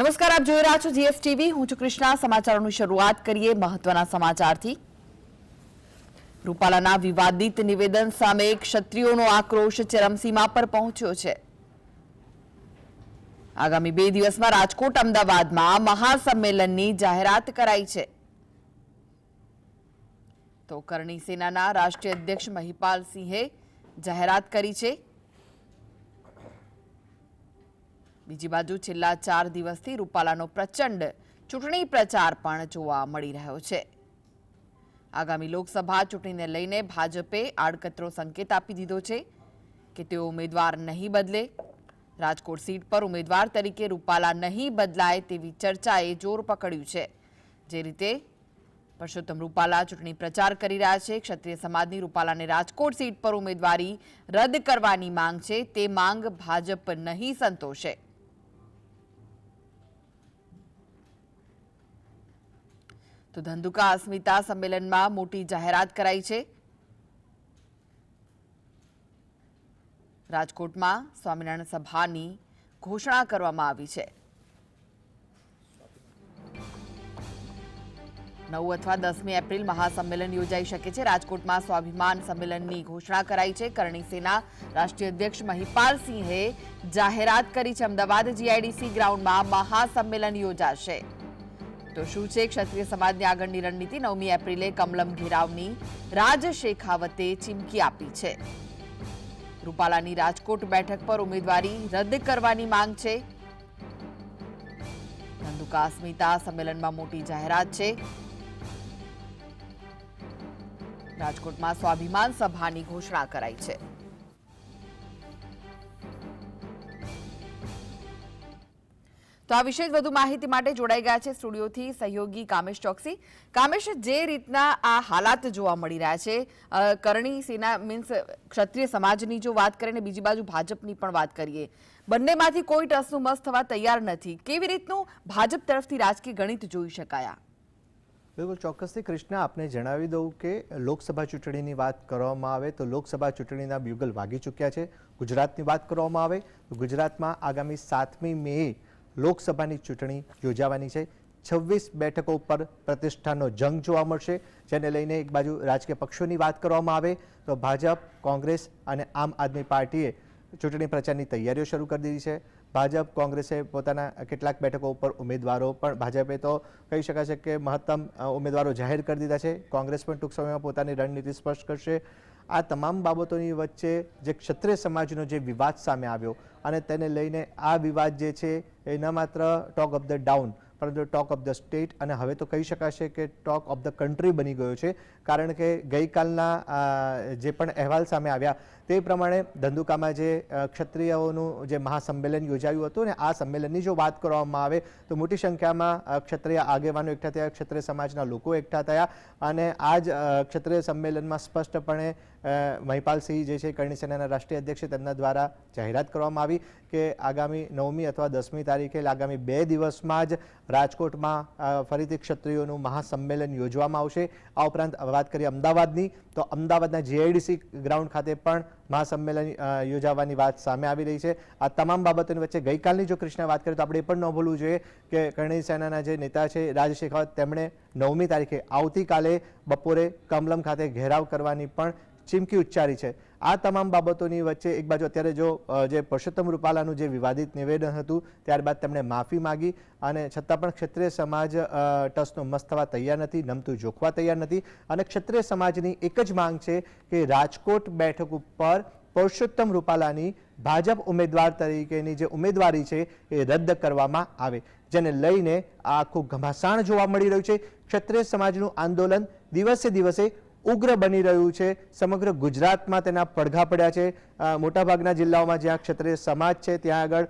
નમસ્કાર, આપ જોઈ રહ્યા છો જીએસટીવી. હું છું કૃષ્ણા. સમાચારોની શરૂઆત કરીએ મહત્વના સમાચારથી. રૂપાલાના વિવાદિત નિવેદન સામે ક્ષત્રિયોનો આક્રોશ ચરમસીમા પર પહોંચ્યો છે. આગામી બે દિવસમાં રાજકોટ, અમદાવાદમાં મહાસંમેલનની જાહેરાત કરાઈ છે. તો કરણી સેનાના રાષ્ટ્રીય અધ્યક્ષ મહિપાલ સિંહે જાહેરાત કરી છે. બીજી બાજુ છેલ્લા ચાર દિવસથી રૂપાલાનો પ્રચંડ ચૂંટણી પ્રચાર પણ જોવા મળી રહ્યો છે. આગામી લોકસભા ચૂંટણીને લઈને ભાજપે આડકતરો સંકેત આપી દીધો છે કે તેઓ ઉમેદવાર નહીં બદલે. રાજકોટ સીટ પર ઉમેદવાર તરીકે રૂપાલા નહીં બદલાય તેવી ચર્ચાએ જોર પકડ્યું છે. જે રીતે પરસોત્તમ રૂપાલા ચૂંટણી પ્રચાર કરી રહ્યા છે, ક્ષત્રિય સમાજની રૂપાલાને રાજકોટ સીટ પર ઉમેદવારી રદ કરવાની માંગ છે, તે માંગ ભાજપ નહીં સંતોષે. તો ધંધુકા અસ્મિતા સંમેલનમાં મોટી જાહેરાત કરાઈ છે. રાજકોટમાં સ્વામિનારાયણ સભાની ઘોષણા કરવામાં આવી છે. નવ અથવા દસમી એપ્રિલ મહાસંમેલન યોજાઈ શકે છે. રાજકોટમાં સ્વાભિમાન સંમેલનની ઘોષણા કરાઈ છે. કરણી સેના રાષ્ટ્રીય અધ્યક્ષ મહિપાલ સિંહે જાહેરાત કરી છે. અમદાવાદ જીઆઈડીસી ગ્રાઉન્ડમાં મહાસંમેલન યોજાશે. તો શું છે? ક્ષત્રિય સમાજની આગળની રણનીતિ નવમી એપ્રિલે કમલમ ઘેરાવની રાજ ચીમકી આપી છે. રૂપાલાની રાજકોટ બેઠક પર ઉમેદવારી રદ કરવાની માંગ છે. ધંધુકા અસ્મિતા સંમેલનમાં મોટી જાહેરાત છે. રાજકોટમાં સ્વાભિમાન સભાની ઘોષણા કરાઈ છે. તો આ વિશે વધુ માહિતી માટે જોડાઈ ગયા છે સ્ટુડિયોથી સહયોગી કામેશ ચોકસી. કામેશ, જે રીતના આ હાલાત જોવા મળી રહ્યા છે કરણી સેના મીન્સ ક્ષત્રિય સમાજની જો વાત કરીએ બીજી બાજુ ભાજપની પણ વાત કરીએ, બંનેમાંથી કોઈ ટસનું મસ થવા તૈયાર નથી. કેવી રીતનું ભાજપ તરફથી રાજકીય ગણિત જોઈ શકાયા? બિલકુલ, ચોક્કસથી કૃષ્ણ, આપને જણાવી દઉં કે લોકસભા ચૂંટણીની વાત કરવામાં આવે તો લોકસભા ચૂંટણીના બ્યુગલ વાગી ચૂક્યા છે. ગુજરાતની વાત કરવામાં આવે તો ગુજરાતમાં આગામી સાતમી મે લોકસભાની ચૂંટણી યોજાવાની છે. છવ્વીસ બેઠકો ઉપર પ્રતિષ્ઠાનો જંગ જોવા મળશે. જેને લઈને એક બાજુ રાજકીય પક્ષોની વાત કરવામાં આવે, તો ભાજપ, કોંગ્રેસ અને આમ આદમી પાર્ટીએ ચૂંટણી પ્રચારની તૈયારીઓ શરૂ કરી દીધી છે. ભાજપ, કોંગ્રેસે પોતાના કેટલાક બેઠકો ઉપર ઉમેદવારો પણ, ભાજપે તો કહી શકાય છે કે મહત્તમ ઉમેદવારો જાહેર કરી દીધા છે. કોંગ્રેસ પણ ટૂંક સમયમાં પોતાની રણનીતિ સ્પષ્ટ કરશે. આ તમામ બાબતોની વચ્ચે જે ક્ષત્રિય સમાજનો જે વિવાદ સામે આવ્યો અને તેને લઈને આ વિવાદ જે છે એ ન માત્ર ટોક ઓફ ધ ડાઉન પરંતુ ટોક ઓફ ધ સ્ટેટ અને હવે તો કહી શકાશે કે ટોક ઓફ ધ કન્ટ્રી બની ગયો છે. કારણ કે ગઈકાલના જે પણ અહેવાલ સામે આવ્યા તે પ્રમાણે ધંધુકામાં જે ક્ષત્રિયોનું જે મહાસંમેલન યોજાયું હતું ને આ સંમેલનની જો વાત કરવામાં આવે તો મોટી સંખ્યામાં ક્ષત્રિય આગેવાનો એકઠા થયા, ક્ષત્રિય સમાજના લોકો એકઠા થયા અને આ જ ક્ષત્રિય સંમેલનમાં સ્પષ્ટપણે મહિપાલસિંહ જે છે કરણી સેનાના રાષ્ટ્રીય અધ્યક્ષ તેમના દ્વારા જાહેરાત કરવામાં આવી કે આગામી નવમી અથવા દસમી તારીખે આગામી બે દિવસમાં જ રાજકોટમાં ફરીથી ક્ષત્રિયોનું મહાસંમેલન યોજવામાં આવશે. આ ઉપરાંત વાત કરીએ અમદાવાદની, તો અમદાવાદના જીઆઈડીસી ગ્રાઉન્ડ ખાતે પણ મહાસંમેલન યોજાવાની વાત સામે આવી રહી છે. આ તમામ બાબતોની વચ્ચે ગઈકાલની જો કૃષ્ણ વાત કરીએ તો આપણે એ પણ ન ભૂલવું જોઈએ કે કરણી સેનાના જે નેતા છે, રાજ શેખાવત, તેમણે નવમી તારીખે આવતીકાલે બપોરે કમલમ ખાતે ઘેરાવ કરવાની પણ ચીમકી ઉચ્ચારી છે. આ તમામ બાબતોની વચ્ચે એક બાજુ અત્યારે જો જે પુરુષોત્તમ રૂપાલાનું જે વિવાદિત નિવેદન હતું, ત્યારબાદ તેમણે માફી માગી અને છતાં પણ ક્ષત્રિય સમાજ ટસનું મસ્ત થવા તૈયાર નથી, નમતું જોખવા તૈયાર નથી અને ક્ષત્રિય સમાજની એક જ માંગ છે કે રાજકોટ બેઠક ઉપર પુરુષોત્તમ રૂપાલાની ભાજપ ઉમેદવાર તરીકેની જે ઉમેદવારી છે એ રદ કરવામાં આવે, જેને લઈને આ આખું ઘમાસાણ જોવા મળી રહ્યું છે. ક્ષત્રિય સમાજનું આંદોલન દિવસે દિવસે ઉગ્ર બની રહ્યું છે. સમગ્ર ગુજરાતમાં તેના પડઘા પડ્યા છે. મોટાભાગના જિલ્લાઓમાં જ્યાં ક્ષત્રિય સમાજ છે, ત્યાં આગળ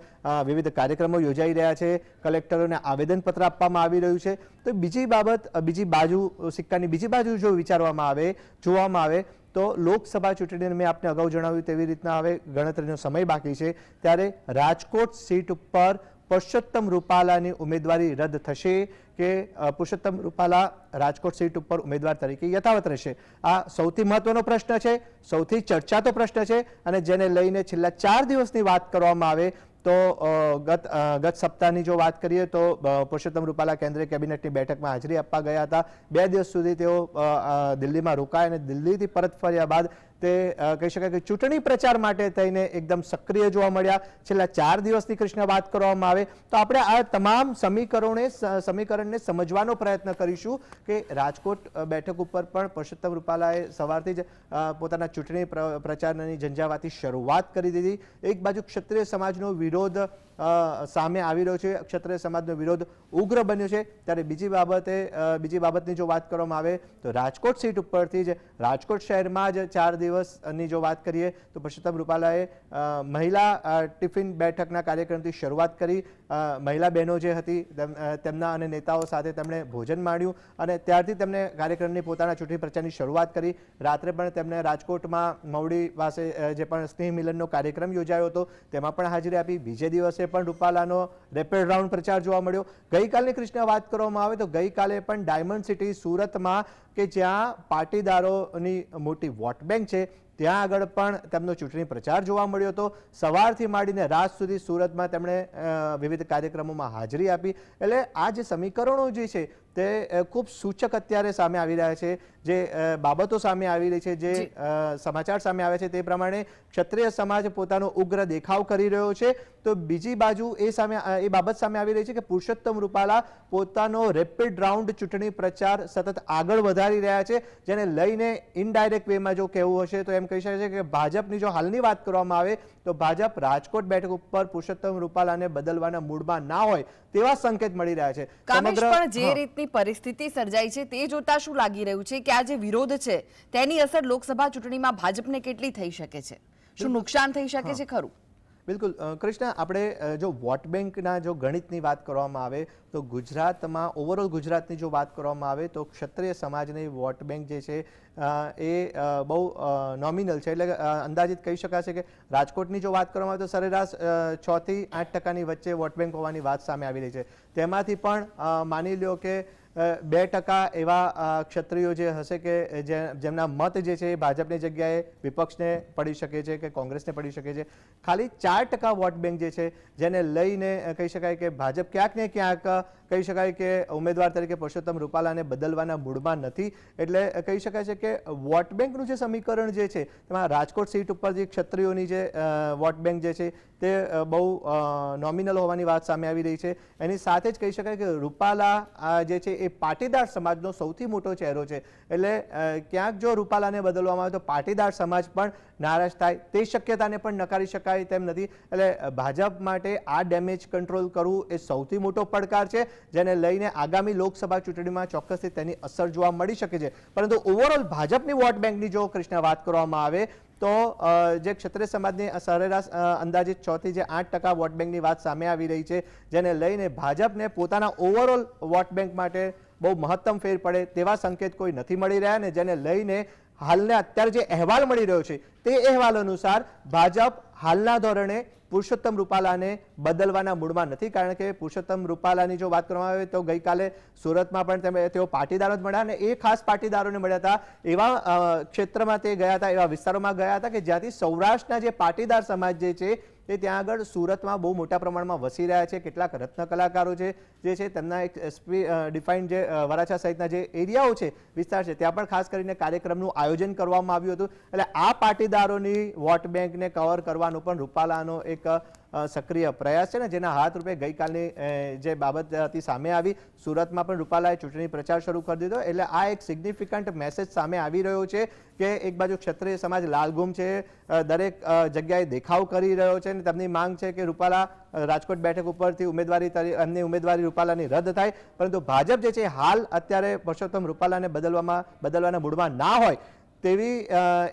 વિવિધ કાર્યક્રમો યોજાઈ રહ્યા છે. કલેક્ટરોને આવેદનપત્ર આપવામાં આવી રહ્યું છે. તો બીજી બાબત બીજી બાજુ, સિક્કાની બીજી બાજુ જો વિચારવામાં આવે, જોવામાં આવે, તો લોકસભા ચૂંટણીને મેં આપને અગાઉ જણાવ્યું તેવી રીતના હવે ગણતરીનો સમય બાકી છે. ત્યારે રાજકોટ સીટ ઉપર પુરુષોત્તમ રૂપાલાની ઉમેદવારી રદ થશે કે પુરુષોત્તમ રૂપાલા રાજકોટ સીટ ઉપર ઉમેદવાર તરીકે યથાવત રહેશે? આ સૌથી મહત્વનો પ્રશ્ન છે, સૌથી ચર્ચાતો પ્રશ્ન છે અને જેને લઈને છેલ્લા ચાર દિવસની વાત કરવામાં આવે તો ગત ગત સપ્તાહની જો વાત કરીએ તો પુરુષોત્તમ રૂપાલા કેન્દ્રીય કેબિનેટની બેઠકમાં હાજરી આપવા ગયા હતા. બે દિવસ સુધી તેઓ દિલ્હીમાં રોકાયા અને દિલ્હીથી પરત ફર્યા બાદ તે કહી શકાય કે ચૂંટણી પ્રચાર માટે થઈને એકદમ સક્રિય જોવા મળ્યા. છેલ્લા ચાર દિવસથી કૃષ્ણ વાત કરવામાં આવે તો આપણે આ તમામ સમીકરણોને સમીકરણને સમજવાનો પ્રયત્ન કરીશું કે રાજકોટ બેઠક ઉપર પણ પુરુષોત્તમ રૂપાલાએ સવારથી જ પોતાના ચૂંટણી પ્ર- પ્રચારની ઝંઝાવાતી શરૂઆત કરી દીધી. એક બાજુ ક્ષત્રિય સમાજનો વિરોધ સામે આવી રહ્યો છે. ક્ષત્રિય સમાજનો વિરોધ ઉગ્ર બન્યો છે. ત્યારે બીજી બાબતે બીજી બાબતની જો વાત કરવામાં આવે, તો રાજકોટ સીટ ઉપરથી જ, રાજકોટ શહેરમાં જ ચાર દિવસની જો વાત કરીએ, તો પુરુષોત્તમ રૂપાલાએ મહિલા ટિફિન બેઠકના કાર્યક્રમથી શરૂઆત કરી. મહિલા બહેનો જે હતી, તેમ- તેમના અને નેતાઓ સાથે તેમણે ભોજન માણ્યું અને ત્યારથી તેમણે કાર્યક્રમની પોતાના ચૂંટણી પ્રચારની શરૂઆત કરી. રાત્રે પણ તેમણે રાજકોટમાં મવડી પાસે જે પણ સ્નેહ મિલનનો કાર્યક્રમ યોજાયો હતો, તેમાં પણ હાજરી આપી. બીજે દિવસે પણ રૂપાલાનો રેપિડ રાઉન્ડ પ્રચાર જોવા મળ્યો. ગઈકાલની કૃષ્ણ વાત કરવામાં આવે તો ગઈકાલે પણ ડાયમંડ સિટી સુરતમાં કે જ્યાં પાટીદારોની મોટી વોટ બેંક છે ત્યાં આગળ પણ તેમનો ચૂંટણી પ્રચાર જોવા મળ્યો હતો. સવારથી માંડીને રાત સુધી સુરતમાં તેમણે વિવિધ કાર્યક્રમોમાં હાજરી આપી. એટલે આ જે સમીકરણો જે છે તે ખૂબ સૂચક અત્યારે સામે આવી રહ્યા છે. જે બાબતો સામે આવી રહી છે જે સમાચાર સામે આવે છે તે પ્રમાણે ક્ષત્રિય સમાજ પોતાનો ઉગ્ર દેખાવ કરી રહ્યો છે. તો બીજી બાજુ એ સામે એ બાબત સામે આવી રહી છે કે પુરુષોત્તમ રૂપાલા પોતાનો રેપિડ રાઉન્ડ ચૂંટણી પ્રચાર સતત આગળ વધારી રહ્યા છે જેને લઈને ઇનડાયરેક્ટ વેમાં જો કહેવું હશે તો એમ કહી શકાય છે કે ભાજપની જો હાલની વાત કરવામાં આવે તો ભાજપ રાજકોટ બેઠક ઉપર પુરુષોત્તમ રૂપાલાને બદલવાના મૂડમાં ના હોય તેવા સંકેત મળી રહ્યા છે. કામેશ પણ જે રીતની પરિસ્થિતિ સર્જાઈ છે તે જોતા શું લાગી રહ્યું છે કે આ જે વિરોધ છે તેની અસર લોકસભા ચૂંટણીમાં ભાજપને કેટલી થઈ શકે છે? શું નુકસાન થઈ શકે છે ખરું? બિલકુલ. કૃષ્ણ, આપણે જો વોટ બેંકના જો ગણિતની વાત કરવામાં આવે, તો ગુજરાતમાં ઓવરઓલ ગુજરાતની જો વાત કરવામાં આવે, તો ક્ષત્રિય સમાજની વોટ બેંક જે છે એ બહુ નોમિનલ છે. એટલે અંદાજિત કહી શકાશે કે રાજકોટની જો વાત કરવામાં આવે, તો સરેરાશ છથી આઠ ટકાની વચ્ચે વોટ બેંક હોવાની વાત સામે આવી રહી છે. તેમાંથી પણ માની લ્યો કે બે ટકા એવા ક્ષત્રિયો જે હશે કે જેમના મત જે છે એ ભાજપની જગ્યાએ વિપક્ષને પડી શકે છે કે કોંગ્રેસને પડી શકે છે. ખાલી ચાર ટકા વોટ બેંક જે છે, જેને લઈને કહી શકાય કે ભાજપ ક્યાંક ને ક્યાંક કહી શકાય કે ઉમેદવાર તરીકે પુરુષોત્તમ રૂપાલાને બદલવાના મૂડમાં નથી. એટલે કહી શકાય છે કે વોટ બેંકનું જે સમીકરણ જે છે, તેમાં રાજકોટ સીટ ઉપર જે ક્ષત્રિયોની જે વોટ બેંક જે છે, તે બહુ નોમિનલ હોવાની વાત સામે આવી રહી છે. એની સાથે જ કહી શકાય કે રૂપાલા જે છે, એ પાટીદાર સમાજનો સૌથી મોટો ચહેરો છે. એટલે ક્યાંક જો રૂપાલાને બદલવામાં આવે તો પાટીદાર સમાજ પણ નારાજ થાય તે શક્યતાને પણ નકારી શકાય તેમ નથી. એટલે ભાજપ માટે આ ડેમેજ કંટ્રોલ કરવું એ સૌથી મોટો પડકાર છે, જેને લઈને આગામી લોકસભા ચૂંટણીમાં ચોક્કસથી તેની અસર જોવા મળી શકે છે. પરંતુ ઓવરઓલ ભાજપની વોટ બેંકની જો કૃષ્ણ વાત કરવામાં આવે, તો જે ક્ષત્રિય સમાજની સરેરાશ અંદાજે અંદાજિત છ જે આઠ ટકા વોટ બેંકની વાત સામે આવી રહી છે, જેને લઈને ભાજપને પોતાના ઓવરઓલ વોટ બેંક માટે બહુ મહત્તમ ફેર પડે તેવા સંકેત કોઈ નથી મળી રહ્યા ને જેને લઈને હાલને અત્યારે જે અહેવાલ મળી રહ્યો છે, તે અહેવાલ અનુસાર ભાજપ હાલના ધોરણે પુરુષોત્તમ રૂપાલાને બદલવાના મૂડમાં નથી, કારણ કે પુરુષોત્તમ રૂપાલાની જો વાત કરવામાં આવે તો ગઈકાલે સુરતમાં પણ તેમ- તેઓ પાટીદારો જ મળ્યા અને એ ખાસ પાટીદારોને મળ્યા હતા. એવા ક્ષેત્રમાં તે ગયા હતા, એવા વિસ્તારોમાં ગયા હતા કે જ્યાંથી સૌરાષ્ટ્રના જે પાટીદાર સમાજ જે છે તે ત્યાં આગળ સુરતમાં બહુ મોટા પ્રમાણમાં વસી રહ્યા છે, કેટલાક રત્ન કલાકારો છે, જે છે તેમના એક ડિફાઇન્ડ જે વરાછા સહિતના જે એરિયાઓ છે, વિસ્તાર છે, ત્યાં પણ ખાસ કરીને કાર્યક્રમનું આયોજન કરવામાં આવ્યું હતું. એટલે આ પાટીદારોની વોટ બેંકને કવર કરવાનો પણ રૂપાલાનો એક સક્રિય પ્રયાસ છે ને, જેના હાથ રૂપે ગઈકાલની જે બાબત હતી સામે આવી, સુરતમાં પણ રૂપાલાએ ચૂંટણી પ્રચાર શરૂ કરી દીધો. એટલે આ એક સિગ્નિફિકન્ટ મેસેજ સામે આવી રહ્યો છે કે એક બાજુ ક્ષત્રિય સમાજ લાલગુમ છે દરેક જગ્યાએ દેખાવ કરી રહ્યો છે અને તેમની માંગ છે કે રૂપાલા રાજકોટ બેઠક ઉપરથી ઉમેદવારી એમની ઉમેદવારી રૂપાલાની રદ થાય. પરંતુ ભાજપ જે છે, હાલ અત્યારે પુરુષોત્તમ રૂપાલાને બદલવામાં, બદલવાના મૂડમાં ના હોય તેવી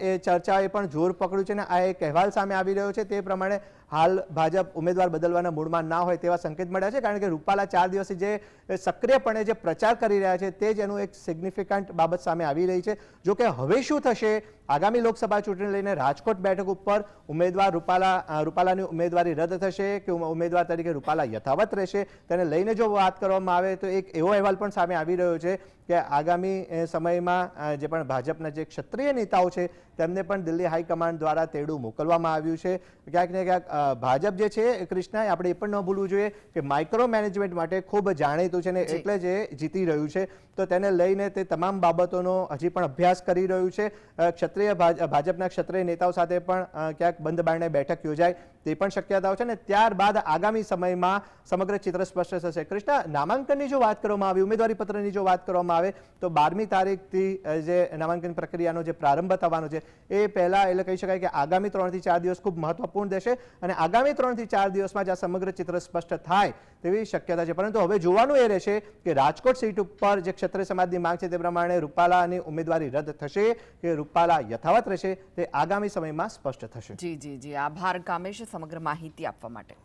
એ ચર્ચાએ પણ જોર પકડ્યું છે અને આ એક અહેવાલ સામે આવી રહ્યો છે. તે પ્રમાણે હાલ ભાજપ ઉમેદવાર બદલવાના મૂડમાં ના હોય તેવા સંકેત મળ્યા છે, કારણ કે રૂપાલા ચાર દિવસથી જે સક્રિયપણે જે પ્રચાર કરી રહ્યા છે તે જ એનું એક સિગ્નિફિકન્ટ બાબત સામે આવી રહી છે. જો કે હવે શું થશે? આગામી લોકસભા ચૂંટણી લઈને રાજકોટ બેઠક ઉપર ઉમેદવાર રૂપાલા રૂપાલાની ઉમેદવારી રદ થશે કે ઉમેદવાર તરીકે રૂપાલા યથાવત રહેશે? તેને લઈને જો વાત કરવામાં આવે તો એક એવો અહેવાલ પણ સામે આવી રહ્યો છે કે આગામી સમયમાં જે પણ ભાજપના જે ક્ષત્રિય નેતાઓ છે તેમને પણ દિલ્હી હાઈકમાન્ડ દ્વારા તેડું મોકલવામાં આવ્યું છે. ક્યાંક ને ક્યાંક ભાજપ જે છે કૃષ્ણા આપણે એ પણ ન ભૂલવું જોઈએ કે માઇક્રો મેનેજમેન્ટ માટે ખૂબ જાણીતું છે ને એટલે જ એ જીતી રહ્યું છે. તો તેને લઈને તે તમામ બાબતોનો હજી પણ અભ્યાસ કરી રહ્યું છે. ક્ષત્રિય ભાજ- ભાજપના ક્ષત્રિય નેતાઓ સાથે પણ ક્યાંક બંધ બારણે બેઠક યોજાય. તે પણ શક્યતાઓ છે ને ત્યારબાદ આગામી સમયમાં સમગ્ર ચિત્ર સ્પષ્ટ થશે. કૃષ્ણ, નામાંકનની જો વાત કરવામાં આવે ઉમેદવારી પત્રની જો વાત કરવામાં આવે, તો બારમી તારીખથી જે નામાંકન પ્રક્રિયાનો જે પ્રારંભ થવાનો છે, એ પહેલાં એટલે કહી શકાય કે આગામી ત્રણથી ચાર દિવસ ખૂબ મહત્વપૂર્ણ દેશે અને આગામી ત્રણથી ચાર દિવસમાં જ આ સમગ્ર ચિત્ર સ્પષ્ટ થાય તેવી શક્યતા છે. પરંતુ હવે જોવાનું એ રહેશે કે રાજકોટ સીટ ઉપર જે ક્ષત્રિય સમાજની માંગ છે તે પ્રમાણે રૂપાલાની ઉમેદવારી રદ થશે કે રૂપાલા યથાવત રહેશે તે આગામી સમયમાં સ્પષ્ટ થશે. જી જી જી. આભાર, કામેશ. સમગ્ર માહિતી આપવા માટે.